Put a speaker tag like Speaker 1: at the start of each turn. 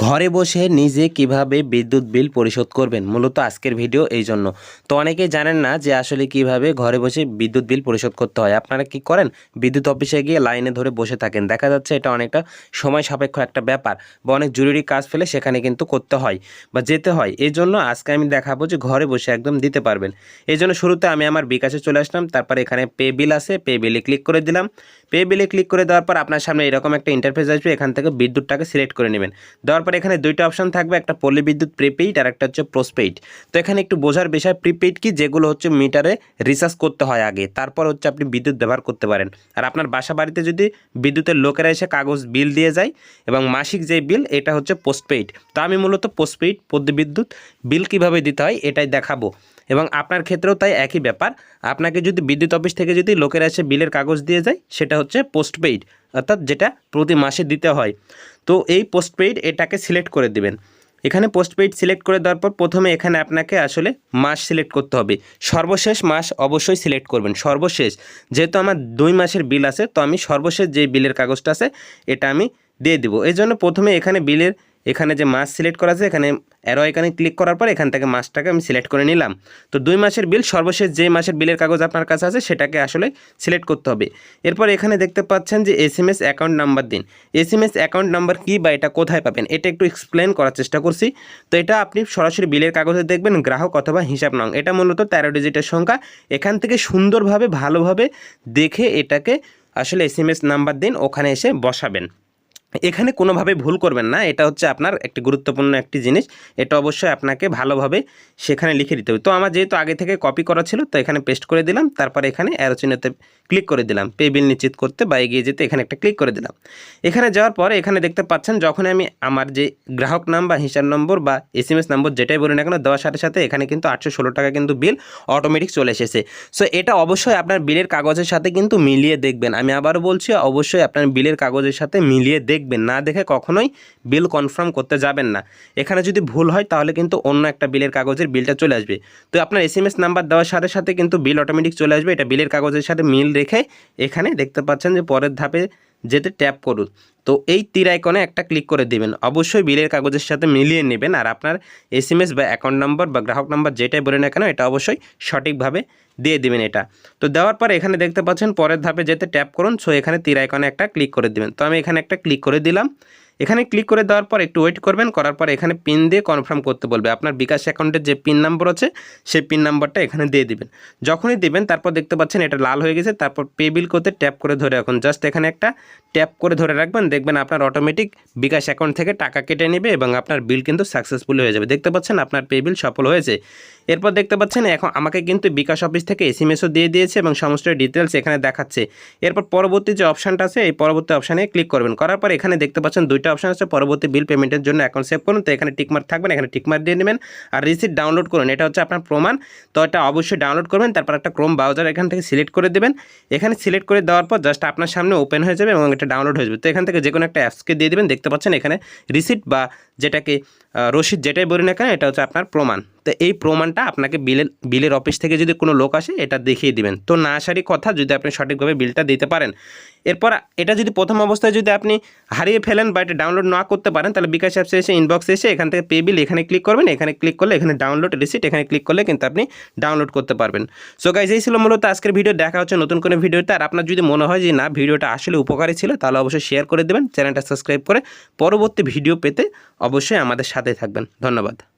Speaker 1: ঘরে বসে নিজে কীভাবে বিদ্যুৎ বিল পরিশোধ করবেন? মূলত আজকের ভিডিও এই জন্য। তো অনেকেই জানেন না যে আসলে কীভাবে ঘরে বসে বিদ্যুৎ বিল পরিশোধ করতে হয়। আপনারা কি করেন? বিদ্যুৎ অফিসে গিয়ে লাইনে ধরে বসে থাকেন। দেখা যাচ্ছে এটা অনেকটা সময় সাপেক্ষ একটা ব্যাপার বা অনেক জরুরি কাজ ফেলে সেখানে কিন্তু করতে হয় বা যেতে হয়। এই জন্য আজকে আমি দেখাবো যে ঘরে বসে একদম দিতে পারবেন। এই জন্য শুরুতে আমি আমার বিকাশে চলে আসলাম। তারপর এখানে পে বিল আছে। পে বিলে ক্লিক করে দিলাম। পে বিলে ক্লিক করে দেওয়ার পর আপনার সামনে এরকম একটা ইন্টারফেস আসবে। এখান থেকে বিদ্যুৎটাকে সিলেক্ট করে নেবেন। দেওয়ার পর এখানে দুইটা অপশন থাকবে, একটা পল্লী বিদ্যুৎ প্রিপেইড আর একটা হচ্ছে পোস্টপেইড তো এখানে একটু বোঝার বিষয় প্রিপেইড কি? যেগুলো হচ্ছে মিটারে রিচার্জ করতে হয় আগে। তারপর হচ্ছে আপনি বিদ্যুৎ ব্যবহার করতে পারেন। আর আপনার বাসা বাড়িতে যদি বিদ্যুতের লোকেরা এসে কাগজ বিল দিয়ে যায় এবং মাসিক যে বিল এটা হচ্ছে পোস্টপেইড তো আমি মূলত পোস্টপেইড পদ্ম বিদ্যুৎ বিল কীভাবে দিতে হয়, এটাই দেখাবো। এবং আপনার ক্ষেত্রেও তাই একই ব্যাপার। আপনাকে যদি বিদ্যুৎ অফিস থেকে যদি লোকেরা এসে বিলের কাগজ দিয়ে যায়, সেটা হচ্ছে পোস্টপেইড অর্থাৎ যেটা প্রতি মাসে দিতে হয়। তো এই পোস্টপেইড এটাকে সিলেক্ট করে দেবেন। এখানে পোস্টপেইড সিলেক্ট করে দেওয়ার পর প্রথমে এখানে আপনাকে আসলে মাস সিলেক্ট করতে হবে। সর্বশেষ মাস অবশ্যই সিলেক্ট করবেন, সর্বশেষ। যেহেতু আমার দুই মাসের বিল আছে, তো আমি সর্বশেষ যে বিলের কাগজটা আছে, এটা আমি দিয়ে দেবো। এই জন্য প্রথমে এখানে বিলের এখানে যে মাস সিলেক্ট করা আছে, এখানে অ্যারো এখানে ক্লিক করার পর এখান থেকে মাসটাকে আমি সিলেক্ট করে নিলাম। তো দুই মাসের বিল সর্বশেষ যে মাসের বিলের কাগজ আপনার কাছে আছে, সেটাকে আসলে সিলেক্ট করতে হবে। এরপর এখানে দেখতে পাচ্ছেন যে S M S account number দিন। S M S account number কী বা এটা কোথায় পাবেন, এটা একটু এক্সপ্লেন করার চেষ্টা করছি। তো এটা আপনি সরাসরি বিলের কাগজে দেখবেন, গ্রাহক অথবা হিসাব নং। এটা মূলত তেরো ডিজিটের সংখ্যা। এখান থেকে সুন্দরভাবে, ভালোভাবে দেখে এটাকে আসলে এস এম এস নাম্বার দিন, ওখানে এসে বসাবেন। এখানে কোনোভাবে ভুল করবেন না, এটা হচ্ছে আপনার একটি গুরুত্বপূর্ণ একটি জিনিস, এটা অবশ্যই আপনাকে ভালোভাবে সেখানে লিখে দিতে হবে। তো আমার যেহেতু আগে থেকে কপি করা ছিল, তো এখানে পেস্ট করে দিলাম, তারপর এখানে অ্যারোচিনেতে ক্লিক করে দিলাম পে বিল নিশ্চিত করতে বা এগিয়ে যেতে এখানে একটা ক্লিক করে দিলাম। এখানে যাওয়ার পরে এখানে দেখতে পাচ্ছেন যখন আমি আমার যে গ্রাহক নাম বা হিসাব নম্বর বা এস এম এস নম্বর যেটাই বলি না কেন, দেওয়ার সাথে সাথে এখানে কিন্তু আটশো ষোলো টাকা কিন্তু বিল অটোমেটিক চলে এসেছে। সো এটা অবশ্যই আপনার বিলের কাগজের সাথে কিন্তু মিলিয়ে দেখবেন। আমি আবারও বলছি, অবশ্যই আপনার বিলের কাগজের সাথে মিলিয়ে দেখবেন, না দেখে কখনোই বিল কনফার্ম করতে যাবেন না। এখানে যদি ভুল হয়, তাহলে কিন্তু অন্য একটা বিলের কাগজের বিলটা চলে আসবে। তো আপনার এস এম এস নাম্বার দেওয়ার সাথে সাথে কিন্তু বিল অটোমেটিক চলে আসবে। এটা বিলের কাগজের সাথে মিল রেখে এখানে দেখতে পাচ্ছেন যে পরের ধাপে যেতে ট্যাপ করুন। তো এই তীর আইকনে একটা ক্লিক করে দিবেন। অবশ্যই বিলের কাগজের সাথে মিলিয়ে নেবেন। আর আপনার এস বা অ্যাকাউন্ট নাম্বার বা গ্রাহক নাম্বার যেটাই বলে না কেন, এটা অবশ্যই সঠিকভাবে দিয়ে দিবেন এটা। তো দেওয়ার পর এখানে দেখতে পাচ্ছেন, পরের ধাপে যেতে ট্যাপ করুন সো এখানে তীর আইকনে একটা ক্লিক করে দিবেন। তো আমি এখানে একটা ক্লিক করে দিলাম। এখানে ক্লিক করে দেওয়ার পর একটু ওয়েট করবেন, করার পর এখানে পিন দিয়ে কনফার্ম করতে বলবে। আপনার বিকাশ অ্যাকাউন্টের যে পিন নাম্বার আছে, সেই পিন নাম্বারটা এখানে দিয়ে দিবেন। যখনই দিবেন, তারপর দেখতে পাচ্ছেন এটা লাল হয়ে গেছে, তারপর পে বিল করতে ট্যাপ করে ধরে রাখুন। জাস্ট এখানে একটা ট্যাপ করে ধরে রাখবেন, দেখবেন আপনার অটোমেটিক বিকাশ অ্যাকাউন্ট থেকে টাকা কেটে নেবে এবং আপনার বিল কিন্তু সাকসেসফুল হয়ে যাবে। দেখতে পাচ্ছেন আপনার পে বিল সফল হয়েছে। এরপর দেখতে পাচ্ছেন এখন আমাকে কিন্তু বিকাশ অফিস থেকে এস এম এসও দিয়ে দিয়েছে এবং সমস্ত ডিটেলস এখানে দেখাচ্ছে। এরপর পরবর্তী যে অপশানটা আছে, এই পরবর্তী অপশানে ক্লিক করবেন। করার পর এখানে দেখতে পাচ্ছেন দুইটা অপশান আছে, পরবর্তী বিল পেমেন্টের জন্য অ্যাকাউন্ট সেভ করুন। তো এখানে টিকমার্ক থাকবেন এখানে টিকমার্ক দিয়ে নেবেন। আর রিসিপ্ট ডাউনলোড করুন, এটা হচ্ছে আপনার প্রমাণ। তো এটা অবশ্যই ডাউনলোড করবেন, তারপর একটা ক্রোম ব্রাউজার এখান থেকে সিলেক্ট করে দেবেন। এখানে সিলেক্ট করে দেওয়ার পর জাস্ট আপনার সামনে ওপেন হয়ে যাবে এবং এটা ডাউনলোড হয়ে যাবে। তো এখান থেকে যে কোনো একটা অ্যাপসকে দিয়ে দেবেন, দেখতে পাচ্ছেন এখানে রিসিপ্ট বা যেটাকে রসিদ যেটাই বলি না কেন, এটা হচ্ছে আপনার প্রমাণ। তো এই প্রমাণটা আপনাকে বিলের বিলের অফিস থেকে যদি কোনো লোক আসে, এটা দেখিয়ে দিবেন। তো না আসারই কথা, যদি আপনি সঠিকভাবে বিলটা দিতে পারেন। এরপর এটা যদি প্রথম অবস্থায় যদি আপনি হারিয়ে ফেলেন বা এটা ডাউনলোড না করতে পারেন, তাহলে বিকাশ অ্যাপসে এসে ইনবক্সে এসে এখান থেকে পে বিল এখানে ক্লিক করবেন। এখানে ক্লিক করলে, এখানে ডাউনলোড রিসিট এখানে ক্লিক করলে কিন্তু আপনি ডাউনলোড করতে পারবেন। সো গাইজ এই ছিল মূলত আজকের ভিডিও দেখা হচ্ছে নতুন কোনো ভিডিওতে আর আপনার যদি মনে হয় যে, না, ভিডিওটা আসলে উপকারী ছিল, তাহলে অবশ্যই শেয়ার করে দেবেন। চ্যানেলটা সাবস্ক্রাইব করে পরবর্তী ভিডিও পেতে অবশ্যই আমাদের সাথে থাকবেন। ধন্যবাদ।